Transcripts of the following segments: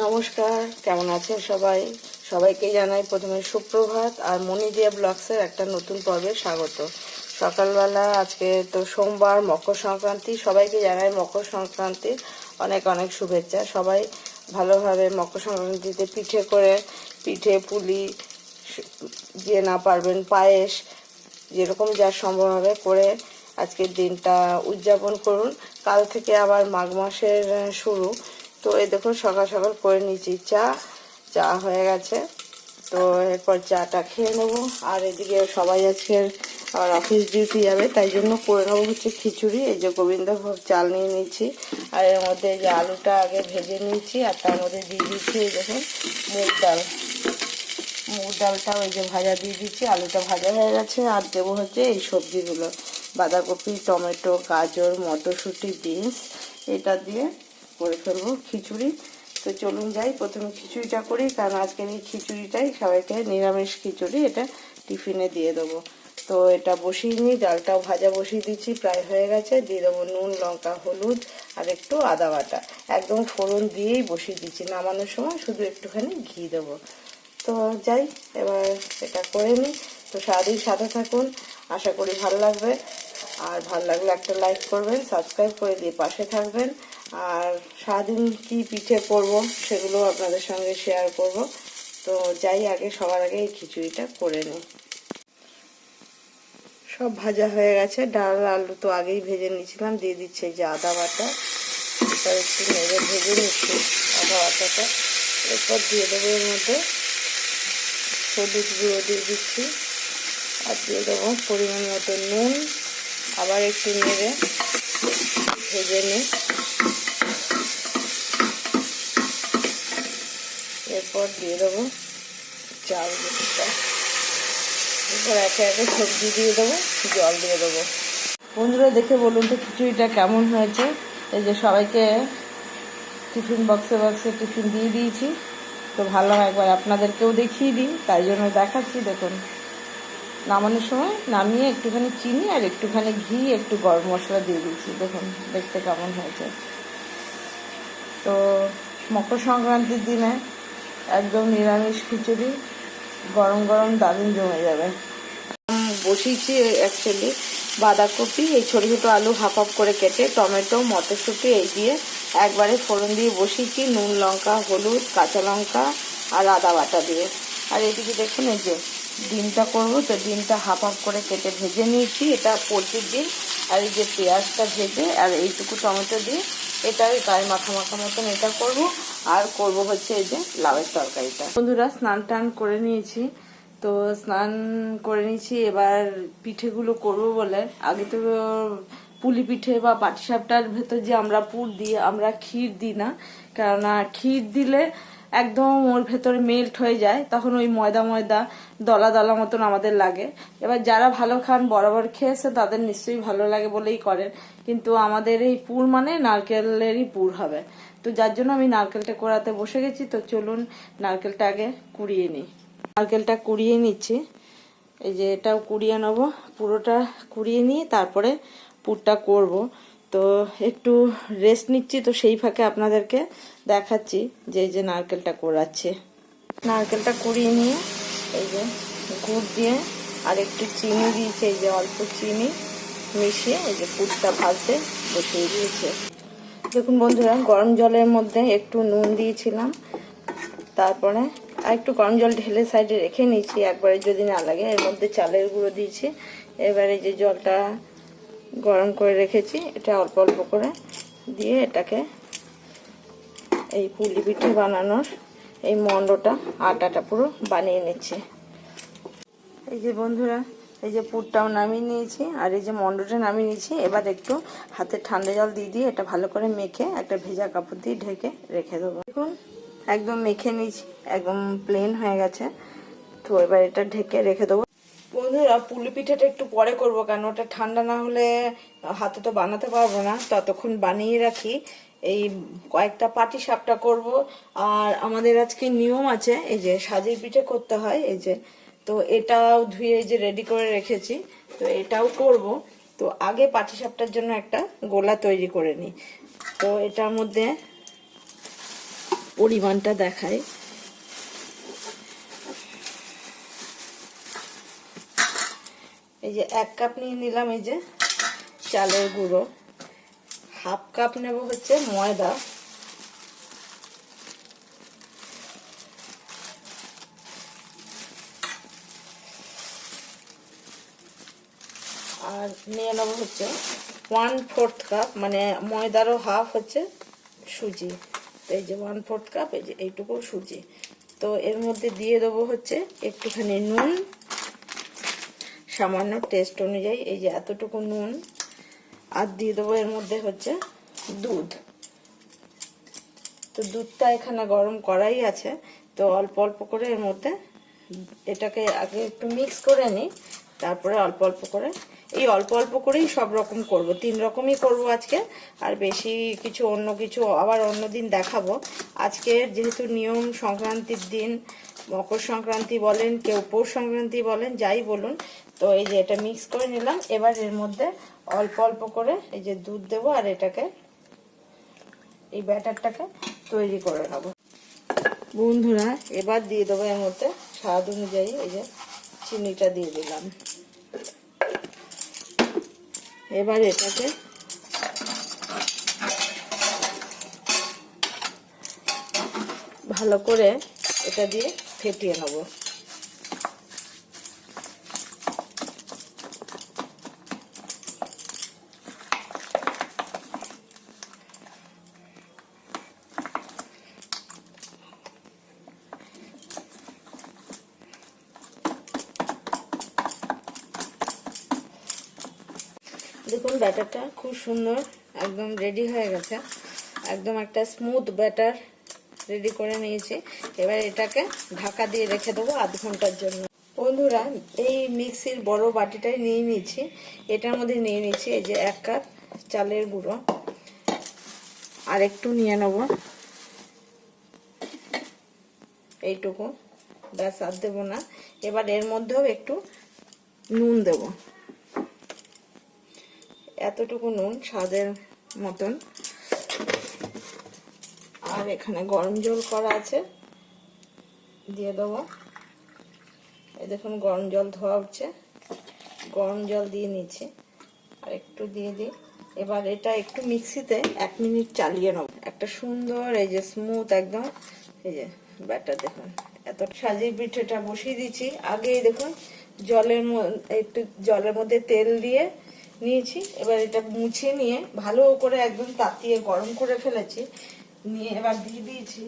নমস্কার, কেমন আছেন সবাই? সবাইকে জানাই প্রথমে সুপ্রভাত আর মনি দিয়া ব্লগসের একটা নতুন পর্বে স্বাগত। সকালবেলা আজকে তো সোমবার, মকর সংক্রান্তি, সবাইকে জানাই মকর সংক্রান্তির অনেক অনেক শুভেচ্ছা। সবাই ভালোভাবে মকর সংক্রান্তিতে পিঠে করে, পিঠে, পুলি, যে না পারবেন, পায়েস, যেরকম যা সম্ভব হবে করে আজকের দিনটা উদযাপন করুন। কাল থেকে আবার মাঘ মাসের শুরু। তো এই দেখুন, সকাল সকাল করে নিয়েছি চা। চা হয়ে গেছে। তো এরপর চাটা খেয়ে নেব। আর এদিকে সবাই আজকে আবার অফিস ডিউটি যাবে, তাই জন্য করে নেব হচ্ছে খিচুড়ি। এই যে গোবিন্দভোগ চাল নিয়ে নিয়েছি। আর এর মধ্যে এই যে আলুটা আগে ভেজে নিয়েছি, আর তার মধ্যে দিয়ে দিচ্ছি এই দেখুন মুগ ডাল। মুগ ডালটা ওই যে ভাজা দিয়ে দিচ্ছি আলুটা ভাজা হয়ে গেছে। আর দেবো হচ্ছে এই সবজিগুলো। বাঁধাকপি, টমেটো, গাজর, মটরশুঁটি, বিনস, এটা দিয়ে করে ফেলব খিচুড়ি। তো চলুন যাই, প্রথমে খিচুড়িটা করি, কারণ আজকের এই খিচুড়িটাই সবাইকে নিরামিষ খিচুড়ি এটা টিফিনে দিয়ে দেবো। তো এটা বসিয়ে নিই, ডালটাও ভাজা বসিয়ে দিচ্ছি, প্রায় হয়ে গেছে। দিয়ে দেবো নুন, লঙ্কা, হলুদ আর একটু আদা বাটা। একদম ফোড়ন দিয়েই বসিয়ে দিচ্ছি, নামানোর সময় শুধু একটুখানি ঘি দেবো। তো যাই, এবার এটা করে নিই। তো সারাদিন সাথে থাকুন, আশা করি ভালো লাগবে। আর ভালো লাগলে একটা লাইক করবেন, সাবস্ক্রাইব করে দিয়ে পাশে থাকবেন। আর সারাদিন কি পিঠে করব সেগুলো আপনাদের সঙ্গে শেয়ার করব। তো যাই, আগে সবার আগে এই খিচুড়িটা করে নিই। সব ভাজা হয়ে গেছে। ডাল, আলু তো আগেই ভেজে নিয়েছিলাম। দিয়ে দিচ্ছে যে আদা বাটা। একটু নেড়ে ভেজে নিচ্ছি আদা বাটাটা। এরপর দিয়ে দেবো এর মধ্যে হলুদ গুঁড়ো দিয়ে দিচ্ছি। আর দিয়ে দেবো পরিমাণ মতো নুন। আবার একটু নেড়ে ভেজে নিই। এরপর দিয়ে দেবো চাল এরপর একে একে সবজি দিয়ে দেবো, জল দিয়ে দেবো। বন্ধুরা, দেখে বলুন তো খিচুড়িটা কেমন হয়েছে? এই যে সবাইকে টিফিন বক্সে বক্সে টিফিন দিয়ে দিয়েছি। তো ভালো হয় একবার আপনাদেরকেও দেখিয়ে দিই, তাই জন্য দেখাচ্ছি। দেখুন, নামানোর সময় নামিয়ে একটুখানি চিনি আর একটুখানি ঘি, একটু গরম মশলা দিয়ে দিয়েছি। দেখুন, দেখতে কেমন হয়েছে। তো মকর সংক্রান্তির দিনে একদম নিরামিষ খিচুড়ি, গরম গরম দারুণ জমে যাবে। বসিয়েছি অ্যাকচুয়ালি বাঁধাকপি, এই ছোটো ছোটো আলু হাফ হাফ করে কেটে, টমেটো, মটরশুঁটি, এই দিয়ে একবারে ফোড়ন দিয়ে বসিয়েছি, নুন, লঙ্কা, হলুদ, কাঁচা লঙ্কা আর আদা বাটা দিয়ে। আর এদিকে দেখুন এই যে ডিমটা করব, তো ডিমটা হাফ হাফ করে কেটে ভেজে নিয়েছি, এটা পোলট্রির ডিম আর এই যে পেঁয়াজটা ভেজে আর এইটুকু টমেটো দিয়ে এটা ওই গায়ে মাখা মাখা মতন এটা করব। আর করব হচ্ছে এই যে লাউয়ের তরকারিটা। বন্ধুরা, স্নান টান করে নিয়েছি। তো স্নান করে নিয়েছি, এবার পিঠেগুলো করব বলে। আগে তো পুলি পিঠে বা পাটিসাপটার ভেতর যে আমরা পুর দিই, আমরা ক্ষীর দিই না। কেননা ক্ষীর দিলে একদম ওর ভেতরে মেল্ট হয়ে যায়, তখন ওই ময়দা ময়দা, দলা দলা মতন আমাদের লাগে। এবার যারা ভালো খান, বরাবর খেয়েছে, তাদের নিশ্চয়ই ভালো লাগে বলেই করেন। কিন্তু আমাদের এই পুর মানে নারকেলেরই পুর হবে। তো যার জন্য আমি নারকেলটা কোড়াতে বসে গেছি, তো চলুন নারকেলটা আগে কুড়িয়ে নিই। নারকেলটা কুড়িয়ে নিচ্ছি। এই যে এটাও কুড়িয়ে নেব। পুরোটা কুড়িয়ে নিয়ে তারপরে পুরটা করব। তো একটু রেস্ট নিচ্ছি, তো সেই ফাঁকে আপনাদেরকে দেখাচ্ছি যে, এই যে নারকেলটা কোড়াচ্ছে। নারকেলটা কুড়িয়ে নিয়ে এই যে গুড় দিয়ে আর একটু চিনি দিয়েছে, এই যে অল্প চিনি মিশিয়ে এই যে পুরটা ভাজতে বসিয়ে দিয়েছে। দেখুন বন্ধুরা, গরম জলের মধ্যে একটু নুন দিয়েছিলাম। তারপরে আর একটু গরম জল ঢেলে সাইডে রেখে নিয়েছি, একবারে যদি না লাগে। এর মধ্যে চালের গুঁড়ো দিয়েছি। এবারে যে জলটা গরম করে রেখেছি, এটা অল্প অল্প করে দিয়ে এটাকে এই পুলি পিঠে বানানোর এই মন্ডটা আটাটা পুরো বানিয়ে নিচ্ছি। এই যে বন্ধুরা এই যে পুরটাও নামিয়ে নিয়েছি, আর এই যে মন্ডটা নামিয়ে নিয়েছি, এবার একটু হাতে ঠান্ডা জল দিয়ে দিয়ে এটা ভালো করে মেখে একটা ভেজা কাপড় দিয়ে ঢেকে রেখে দেবো। দেখুন, একদম মেখে নিয়েছি, একদম প্লেন হয়ে গেছে। তো এবার এটা ঢেকে রেখে দেবো। বন্ধুরা, পুলি পিঠাটা একটু পরে করব কেন ওটা ঠান্ডা না হলে হাতে তো বানাতে পারব না। ততক্ষণ বানিয়ে রাখি। এই কয়েকটা পাটি সাপটা করব। আর আমাদের আজকে নিয়ম আছে, এই যে সাজির পিঠে করতে হয়, এই যে তো এটাও ধুয়ে যে রেডি করে রেখেছি, তো এটাও করব। তো আগে পাটি সাপটার জন্য একটা গোলা তৈরি করে নিই তো এটার মধ্যে পরিমাণটা দেখাই। এই যে এক কাপ নিয়ে নিলাম এই যে চালের গুঁড়ো। হাফ কাপ নেব হচ্ছে ময়দা। নিয়ে নেব হচ্ছে ওয়ান ফোর্থ কাপ মানে ময়দারও হাফ হচ্ছে সুজি। তো এই যে ওয়ান ফোর্থ কাপ এই যে এইটুকু সুজি। তো এর মধ্যে দিয়ে দেবো হচ্ছে একটুখানি নুন। সামান্য টেস্ট অনুযায়ী এই যে এতটুকু নুন। আর দিয়ে দেবো এর মধ্যে হচ্ছে দুধ। তো দুধটা এখানে গরম করাই আছে। তো অল্প অল্প করে এর মধ্যে এটাকে আগে একটু মিক্স করে নিই তারপরে অল্প অল্প করে, এই অল্প অল্প করেই সব রকম করব। তিন রকমই করব আজকে, আর বেশি কিছু অন্য কিছু আবার অন্য দিন দেখাবো। আজকে যেহেতু নিয়ম সংক্রান্তির দিন, মকর সংক্রান্তি বলেন, কেউ পৌষ সংক্রান্তি বলেন, যাই বলুন, তো এই যে এটা মিক্স করে নিলাম। এবার এর মধ্যে অল্প অল্প করে এই যে দুধ দেবো আর এটাকে, এই ব্যাটারটাকে তৈরি করে নেব। বন্ধুরা, এবার দিয়ে দেবো এর মধ্যে স্বাদ অনুযায়ী এই যে চিনিটা দিয়ে দিলাম। এবার এটাকে ভালো করে এটা দিয়ে ফেটিয়ে নেব দেখুন ব্যাটারটা খুব সুন্দর, একদম রেডি হয়ে গেছে। একদম একটা স্মুথ ব্যাটার রেডি করে নিয়েছি। এবার এটাকে ঢাকা দিয়ে রেখে দেবো আধ ঘণ্টার জন্য। বন্ধুরা, এই মিক্সির বড় বাটিটাই নিয়ে নিয়েছি। এটার মধ্যে নিয়ে নিয়েছি এই যে এক কাপ চালের গুঁড়ো। আর একটু নিয়ে নেব। এইটুকু, ব্যাস, আর দেবো না। এবার এর মধ্যেও একটু নুন দেবো। এতটুকু নুন স্বাদের মতন। আর এখানে গরম জল করা আছে। দিয়ে দেবো। এই দেখুন, গরম জল ধোয়া উঠছে। গরম জল দিয়ে নিচ্ছি। আর একটু দিয়ে দিই। এবার এটা একটু মিক্সিতে এক মিনিট চালিয়ে নেব। একটা সুন্দর, এই যে স্মুথ একদম। এই যে, ব্যাটার দেখুন, এত সাজিয়ে পিঠেটা বসিয়ে দিচ্ছি। আগেই দেখুন, জলের একটু জলের মধ্যে তেল দিয়ে নিয়েছি। এবার এটা মুছে নিয়ে ভালো করে একদম তাতিয়ে গরম করে ফেলেছি। নিয়ে এবার দিয়ে দিয়েছি।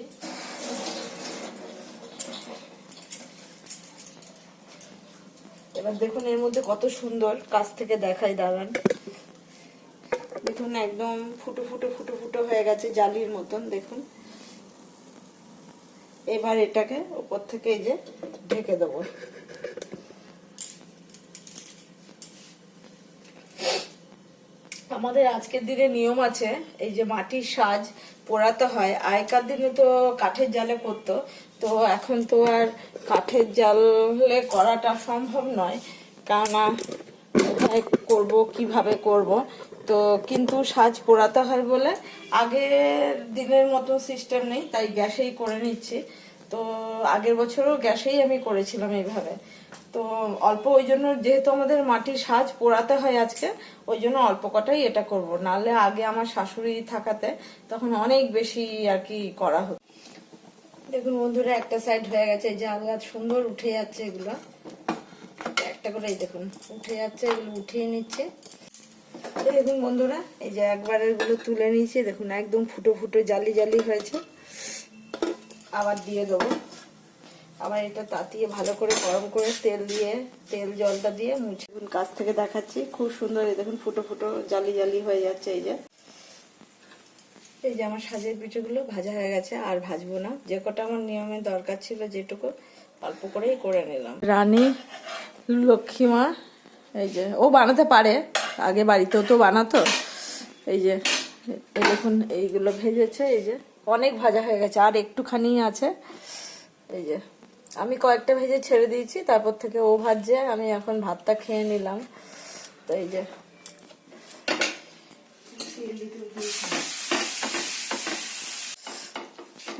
এবার দেখুন এর মধ্যে কত সুন্দর কাছ থেকে দেখাই, দাঁড়ান। দেখুন একদম ফুটো ফুটো ফুটো ফুটো হয়ে গেছে জালির মতন, দেখুন। এবার এটাকে উপর থেকে এই যে ঢেকে দেবো। আমাদের আজকের দিনে নিয়ম আছে, এই যে মাটির সাজ পোড়াতে হয়। আগেকার দিনে তো কাঠের জালে করতো, তো এখন তো আর কাঠের জালে করাটা সম্ভব নয়। কেননা কোথায় করব, কীভাবে করব? তো কিন্তু সাজ পোড়াতে হয় বলে আগের দিনের মতো সিস্টেম নেই, তাই গ্যাসেই করে নিচ্ছি। তো আগের বছরও গ্যাসেই আমি করেছিলাম এইভাবে। তো অল্প ওই জন্য যেহেতু আমাদের মাটির সাজ পোড়াতে হয় আজকে, ওই জন্য অল্প কটাই এটা করব। নাহলে আগে আমার শাশুড়ি থাকাতে তখন অনেক বেশি আর কি করা হতো। দেখুন বন্ধুরা, একটা সাইড হয়ে গেছে, এই যে আলগা সুন্দর উঠে যাচ্ছে এগুলো। একটা করে দেখুন, উঠে যাচ্ছে, এগুলো উঠিয়ে নিচ্ছে। দেখুন বন্ধুরা, এই যে একবার এগুলো তুলে নিয়েছি, দেখুন একদম ফুটো ফুটো জালি জালি হয়েছে। আবার দিয়ে দেবো। আবার এটা তাতিয়ে ভালো করে গরম করে তেল দিয়ে, তেল জলটা দিয়ে মুছে। কাছ থেকে দেখাচ্ছি, খুব সুন্দর এই দেখুন, ফুটো ফুটো, জালি জালি হয়ে যাচ্ছে এই যে। এই যে আমার সাজের পিঠেগুলো ভাজা হয়ে গেছে, আর ভাজবো না। যে কটা আমার নিয়মের দরকার ছিল যেটুকু, অল্প করেই করে নিলাম। রানী লক্ষ্মীমা এই যে, ও বানাতে পারে, আগে বাড়িতেও তো বানাতো। এই যে, এই দেখুন, এইগুলো ভেজেছে, এই যে। অনেক ভাজা হয়ে গেছে, আর একটুখানি আছে। এই যে আমি কয়েকটা ভেজে ছেড়ে দিয়েছি, তারপর থেকে ও ভাজছে, আমি এখন ভাতটা খেয়ে নিলাম। তো এই যে।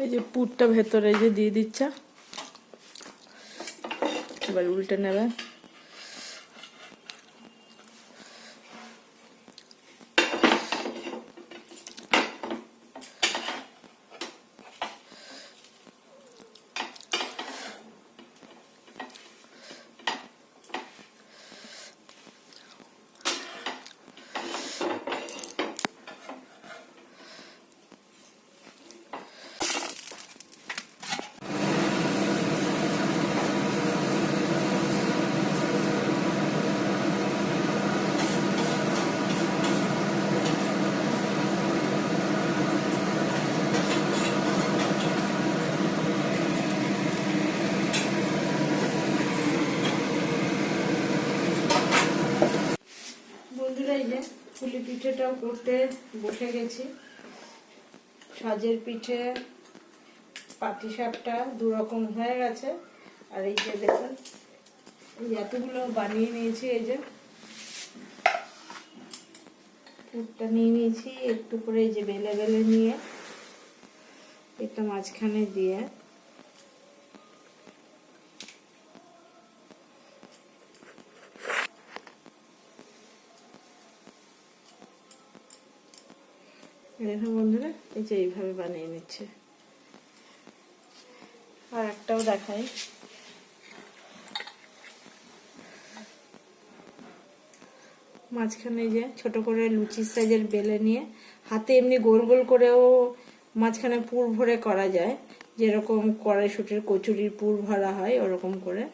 এই যে পুরটা ভেতরে যে দিয়ে দিচ্ছে। এবার উল্টে নেবে বন্ধুরা এই যে পুলি পিঠেটাও করতে বসে গেছি। সাজের পিঠে পাটি সাপটা দু রকম হয়ে গেছে। আর এই যে দেখুন এতগুলো বানিয়ে নিয়েছি, এই যে। পুরটা নিয়ে নিয়েছি, একটু করে এই যে বেলে বেলে নিয়ে এটা মাঝখানে দিয়ে। দেখুন বন্ধুরা, এই যে এইভাবে বানিয়ে নিচ্ছে। আর একটাও দেখাই। মাঝখানে যে ছোট করে লুচির সাইজের বেলে নিয়ে, হাতে এমনি গোল গোল করেও মাঝখানে পুর ভরে করা যায়। যেরকম কড়াইশুটির কচুরির পুর ভরা হয়, ওরকম করে।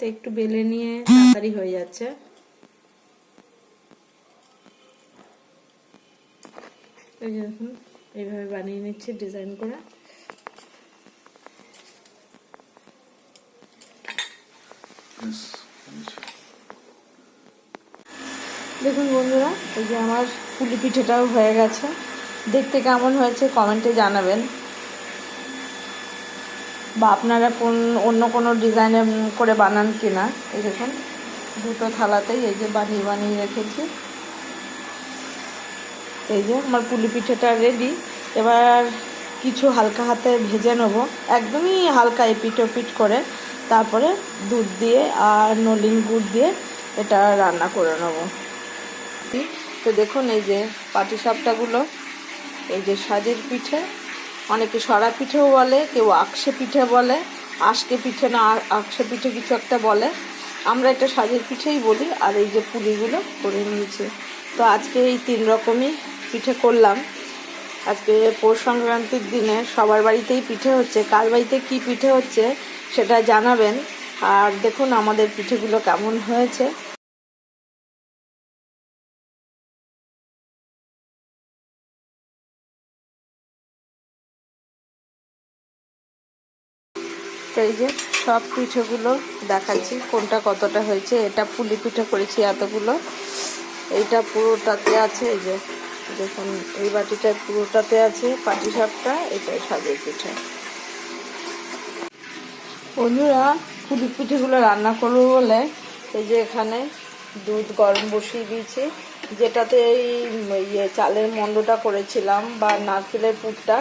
তো একটু বেলে নিয়ে তাড়াতাড়ি হয়ে যাচ্ছে। এই যে দেখুন এইভাবে বানিয়ে নিচ্ছি ডিজাইন করে। দেখুন বন্ধুরা এই যে আমার পুলি পিঠেটাও হয়ে গেছে। দেখতে কেমন হয়েছে কমেন্টে জানাবেন। বা আপনারা কোন অন্য কোনো ডিজাইনে করে বানান কিনা এই দেখুন দুটো থালাতেই এই যে বানিয়ে বানিয়ে রেখেছি। এই যে আমার পুলি পিঠেটা রেডি এবার কিছু হালকা হাতে ভেজে নেব। একদমই হালকা এপিট ওপিট করে। তারপরে দুধ দিয়ে আর নলিন গুড় দিয়ে এটা রান্না করে নেব। তো দেখুন এই যে পাটিসাপটাগুলো এই যে সাজের পিঠে। অনেকে সরা পিঠেও বলে, কেউ আকশে পিঠে বলে, আশকে পিঠে না আকশে পিঠে কিছু একটা বলে। আমরা এটা সাজের পিঠেই বলি, আর এই যে পুলিগুলো করে নিয়েছি। তো আজকে এই তিন রকমই পিঠে করলাম। আজকে পৌষ সংক্রান্তির দিনে সবার বাড়িতেই পিঠে হচ্ছে। কার বাড়িতে কী পিঠে হচ্ছে সেটা জানাবেন। আর দেখুন আমাদের পিঠেগুলো কেমন হয়েছে। এই যে সব পিঠেগুলো দেখাচ্ছি, কোনটা কতটা হয়েছে। এটা পুলি পিঠে করেছি এতগুলো। এইটা পুরোটাতে আছে এই যে। দেখুন, এই বাটিটা পুরোটাতে আছে, পাটি সাপটা, এটাই সাজের পিঠে। বন্ধুরা পুলি পিঠেগুলো রান্না করব বলে এই যে এখানে দুধ গরম বসিয়ে দিয়েছি। যেটাতে এই ইয়ে চালের মন্ডটা করেছিলাম বা নারকেলের পুরটা,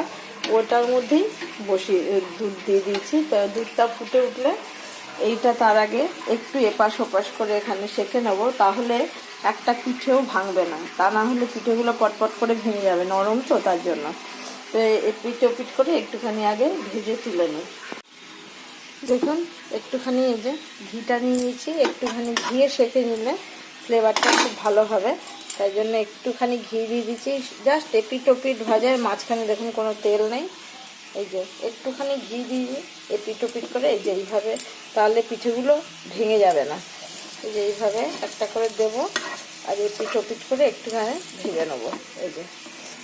ওটার মধ্যেই বসিয়ে দুধ দিয়ে দিয়েছি। তো দুধটা ফুটে উঠলে এইটা তার আগে একটু এপাশ ওপাশ করে এখানে সেঁকে নেব। তাহলে একটা পিঠেও ভাঙবে না। তা না হলে পিঠেগুলো পটপট করে ভেঙে যাবে, নরম তো তার জন্য। তো পিঠ ওপিট করে একটুখানি আগে ভেজে তুলে নিই। দেখুন, একটুখানি এই যে ঘিটা নিয়ে নিয়েছি, একটুখানি ঘিয়ে সেঁকে নিলে ফ্লেভারটা খুব ভালো হবে। তাই জন্য একটুখানি ঘি দিয়ে দিচ্ছি। জাস্ট এপিট ওপিট ভাজার মাঝখানে দেখুন কোনো তেল নেই। এই যে একটুখানি ঘি দিয়ে এপিট ওপিট করে এই যে এইভাবে, তাহলে পিঠেগুলো ভেঙে যাবে না। এই যে এইভাবে একটা করে দেবো আর এপিট ওপিট করে একটুখানি ভেজে নেব। এই যে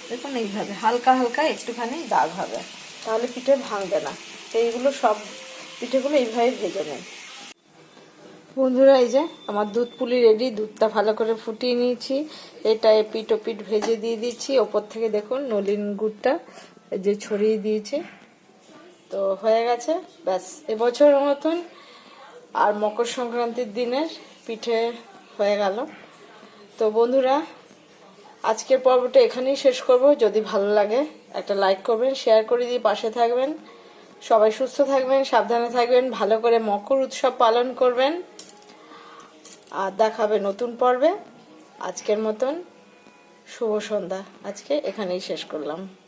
দেখুন এইভাবে, হালকা হালকা একটুখানি দাগ হবে। তাহলে পিঠে ভাঙবে না। এইগুলো সব পিঠেগুলো এইভাবে ভেজে নেয় বন্ধুরা, এই যে আমার দুধ পুলি রেডি দুধটা ভালো করে ফুটিয়ে নিয়েছি। এটা এপিট ওপিট ভেজে দিয়ে দিচ্ছি। ওপর থেকে দেখুন নলিন গুড়টা এই যে ছড়িয়ে দিয়েছি। তো হয়ে গেছে, ব্যাস। এবছর মতন আর মকর সংক্রান্তির দিনের পিঠে হয়ে গেল। তো বন্ধুরা, আজকের পর্বটা এখানেই শেষ করব। যদি ভালো লাগে, একটা লাইক করবেন শেয়ার করে দিয়ে পাশে থাকবেন। সবাই সুস্থ থাকবেন, সাবধানে থাকবেন, ভালো করে মকর উৎসব পালন করবেন। আর দেখাবে নতুন পর্বে। আজকের মতন শুভ সন্ধ্যা। আজকে এখানেই শেষ করলাম।